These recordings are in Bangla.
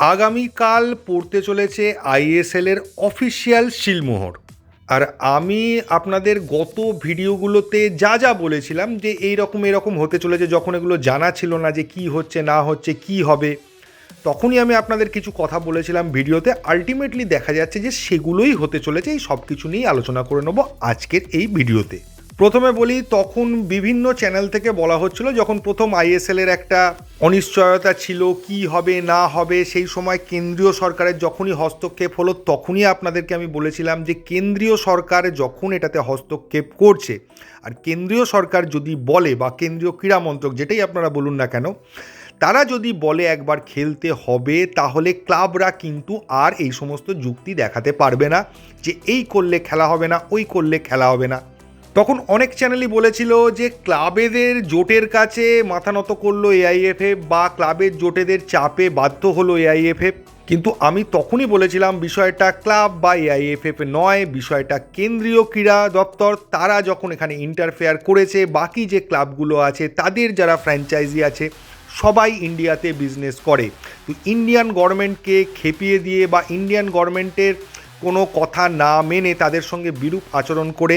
আগামীকাল পড়তে চলেছে আইএসএল এর অফিসিয়াল শিলমোহর। আর আমি আপনাদের গত ভিডিওগুলোতে যা যা বলেছিলাম যে এই রকম এরকম হতে চলেছে, যখন এগুলো জানা ছিল না যে কি হচ্ছে, না হচ্ছে, কি হবে, তখনই আমি আপনাদের কিছু কথা বলেছিলাম ভিডিওতে। আলটিমেটলি দেখা যাচ্ছে যে সেগুলোই হতে চলেছে, এই সব কিছু নিয়েই আলোচনা করে নেব আজকের এই ভিডিওতে। প্রথমে বলি, তখন বিভিন্ন চ্যানেল থেকে বলা হচ্ছিল যখন প্রথম আইএসএল এর একটা অনিশ্চয়তা ছিল, কি হবে, না হবে, সেই সময় কেন্দ্রীয় সরকারের যখনই হস্তক্ষেপ হলো, তখনই আপনাদেরকে আমি বলেছিলাম যে কেন্দ্রীয় সরকার যখন এটাতে হস্তক্ষেপ করছে, আর কেন্দ্রীয় সরকার যদি বলে বা কেন্দ্রীয় ক্রীড়া মন্ত্রক যেটাই আপনারা বলুন না কেন, তারা যদি বলে একবার খেলতে হবে, তাহলে ক্লাবরা কিন্তু আর এই সমস্ত যুক্তি দেখাতে পারবে না যে এই করলে খেলা হবে না, ওই করলে খেলা হবে না। তখন অনেক চ্যানেলই বলেছিল যে ক্লাবেদের জোটের কাছে মাথা নত করল এআইএফএফ বা ক্লাবের জোটেদের চাপে বাধ্য হলো এআইএফএফ কিন্তু আমি তখনই বলেছিলাম বিষয়টা ক্লাব বা এআইএফএফ নয়, বিষয়টা কেন্দ্রীয় ক্রীড়া দপ্তর। তারা যখন এখানে ইন্টারফেয়ার করেছে, বাকি যে ক্লাবগুলো আছে, তাদের যারা ফ্র্যাঞ্চাইজি আছে, সবাই ইন্ডিয়াতে বিজনেস করে। তো ইন্ডিয়ান গভর্নমেন্টকে খেপিয়ে দিয়ে বা ইন্ডিয়ান গভর্নমেন্টের কোনো কথা না মেনে তাদের সঙ্গে বিরূপ আচরণ করে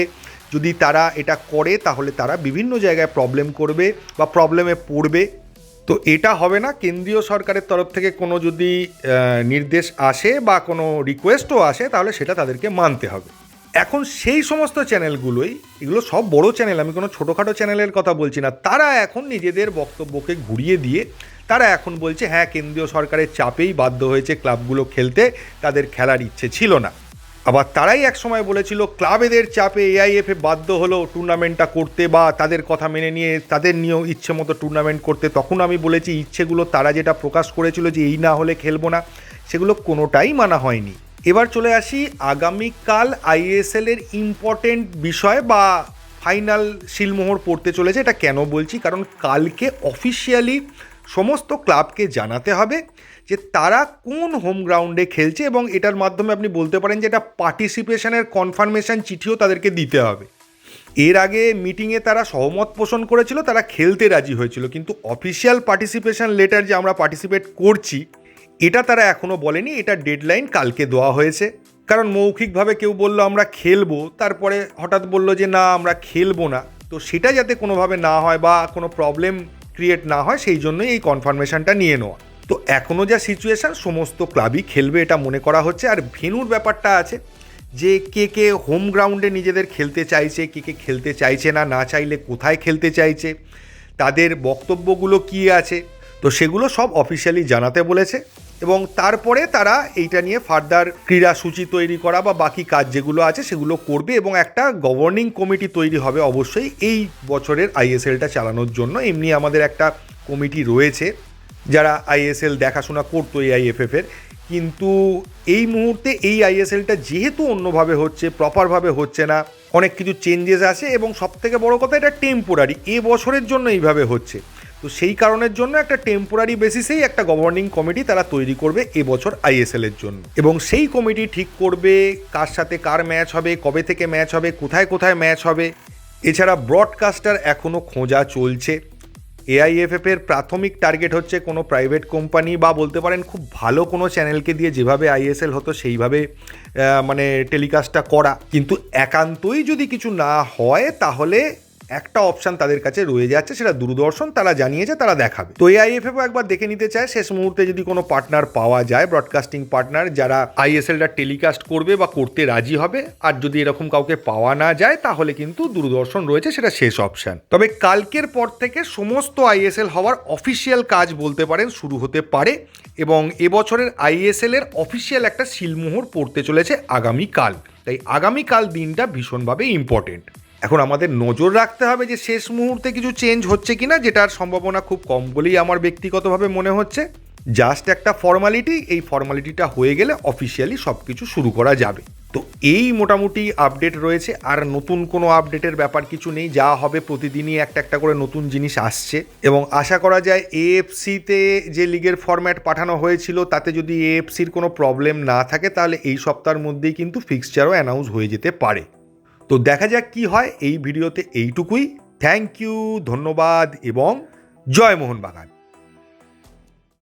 যদি তারা এটা করে, তাহলে তারা বিভিন্ন জায়গায় প্রবলেম করবে বা প্রবলেমে পড়বে। তো এটা হবে না, কেন্দ্রীয় সরকারের তরফ থেকে কোনো যদি নির্দেশ আসে বা কোনো রিকোয়েস্টও আসে, তাহলে সেটা তাদেরকে মানতে হবে। এখন সেই সমস্ত চ্যানেলগুলোই এগুলো সব বড় চ্যানেল আমি কোনো ছোটোখাটো চ্যানেলের কথা বলছি না, তারা এখন নিজেদের বক্তব্যকে ঘুরিয়ে দিয়ে, তারা এখন বলছে হ্যাঁ কেন্দ্রীয় সরকারের চাপেই বাধ্য হয়েছে ক্লাবগুলো খেলতে, তাদের খেলার ইচ্ছে ছিল না। আবার তারাই এক সময় বলেছিল, ক্লাবেদের চাপে এআইএফএ বাধ্য হলো টুর্নামেন্টটা করতে বা তাদের কথা মেনে নিয়ে, তাদের নিয়েও ইচ্ছে মতো টুর্নামেন্ট করতে। তখন আমি বলেছি, ইচ্ছেগুলো তারা যেটা প্রকাশ করেছিল যে এই না হলে খেলব না, সেগুলো কোনোটাই মানা হয়নি। এবার চলে আসি আগামীকাল আইএসএল এর ইম্পর্টেন্ট বিষয় বা ফাইনাল শিলমোহর পড়তে চলেছে, এটা কেন বলছি? কারণ কালকে অফিসিয়ালি সমস্ত ক্লাবকে জানাতে হবে যে তারা কোন হোম গ্রাউন্ডে খেলছে এবং এটার মাধ্যমে আপনি বলতে পারেন যে এটা পার্টিসিপেশনের কনফার্মেশন চিঠিও তাদেরকে দিতে হবে। এর আগে মিটিংয়ে তারা সহমত পোষণ করেছিল, তারা খেলতে রাজি হয়েছিল, কিন্তু অফিসিয়াল পার্টিসিপেশন লেটার যে আমরা পার্টিসিপেট করছি, এটা তারা এখনও বলেনি, এটা ডেডলাইন কালকে দেওয়া হয়েছে। কারণ মৌখিকভাবে কেউ বলল আমরা খেলব, তারপরে হঠাৎ বলল যে না, আমরা খেলব না। তো সেটা যাতে কোনোভাবে না হয় বা কোনো প্রবলেম ক্রিয়েট না হয়, সেই জন্যই এই কনফার্মেশনটা নিয়ে নেওয়া। তো এখনও যা সিচুয়েশান সমস্ত ক্লাবই খেলবে এটা মনে করা হচ্ছে। আর ভেনুর ব্যাপারটা আছে যে, কে কে হোম গ্রাউন্ডে নিজেদের খেলতে চাইছে, কে কে খেলতে চাইছে না না চাইলে কোথায় খেলতে চাইছে, তাদের বক্তব্যগুলো কী আছে, তো সেগুলো সব অফিসিয়ালি জানাতে বলেছে। এবং তারপরে তারা এইটা নিয়ে ফার্দার ক্রীড়া সূচি তৈরি করা বা বাকি কাজ যেগুলো আছে সেগুলো করবে এবং একটা গভর্নিং কমিটি তৈরি হবে অবশ্যই এই বছরের আইএসএলটা চালানোর জন্য। এমনি আমাদের একটা কমিটি রয়েছে যারা আইএসএল দেখাশোনা করতো এই আইএফএফের। কিন্তু এই মুহূর্তে এই আইএসএলটা যেহেতু অন্যভাবে হচ্ছে প্রপারভাবে হচ্ছে না, অনেক কিছু চেঞ্জেস আছে এবং সবথেকে বড় কথা এটা টেম্পোরারি এ বছরের জন্য এইভাবে হচ্ছে। তো সেই কারণের জন্য একটা টেম্পোরারি বেসিসেই একটা গভর্নিং কমিটি তারা তৈরি করবে এবছর আইএসএল এর জন্য। এবং সেই কমিটি ঠিক করবে কার সাথে কার ম্যাচ হবে, কবে থেকে ম্যাচ হবে, কোথায় কোথায় ম্যাচ হবে। এছাড়া ব্রডকাস্টার এখনও খোঁজা চলছে। এআইএফএফ এর প্রাথমিক টার্গেট হচ্ছে কোনো প্রাইভেট কোম্পানি বা বলতে পারেন খুব ভালো কোনো চ্যানেলকে দিয়ে যেভাবে আইএসএল হতো সেইভাবে মানে টেলিকাস্টটা করা। কিন্তু একান্তই যদি কিছু না হয় তাহলে একটা অপশান তাদের কাছে রয়ে যাচ্ছে, সেটা দূরদর্শন, তারা জানিয়েছে, তারা দেখাবে। তো এআইএফএফও একবার দেখে নিতে চায়, শেষ মুহূর্তে যদি কোনো পার্টনার পাওয়া যায় ব্রডকাস্টিং পার্টনার যারা আইএসএলটা টেলিকাস্ট করবে বা করতে রাজি হবে, আর যদি এরকম কাউকে পাওয়া না যায়, তাহলে কিন্তু দূরদর্শন রয়েছে, সেটা শেষ অপশান তবে কালকের পর থেকে সমস্ত আইএসএল হওয়ার অফিসিয়াল কাজ বলতে পারেন, শুরু হতে পারে, এবং এবছরের আইএসএল এর অফিসিয়াল একটা শিলমোহর পড়তে চলেছে আগামীকাল। তাই আগামীকাল দিনটা ভীষণভাবে ইম্পর্টেন্ট এখন আমাদের নজর রাখতে হবে যে শেষ মুহূর্তে কিছু চেঞ্জ হচ্ছে কিনা, যেটার সম্ভাবনা খুব কম বলেই আমার ব্যক্তিগতভাবে মনে হচ্ছে। জাস্ট একটা ফর্মালিটি এই ফর্মালিটিটা হয়ে গেলে অফিসিয়ালি সব কিছু শুরু করা যাবে। তো এই মোটামুটি আপডেট রয়েছে, আর নতুন কোনো আপডেটের ব্যাপার কিছু নেই, যা হবে প্রতিদিনই একটা একটা করে নতুন জিনিস আসছে। এবং আশা করা যায় এএফসিতে যে লিগের ফরম্যাট পাঠানো হয়েছিল, তাতে যদি এএফসির কোনো প্রবলেম না থাকে, তাহলে এই সপ্তাহের মধ্যেই কিন্তু ফিক্সচারও অ্যানাউন্স হয়ে যেতে পারে। তো দেখা যাক কি হয় এই ভিডিওতে এইটুকুই। থ্যাংক ইউ ধন্যবাদ এবং জয় মোহনবাগান।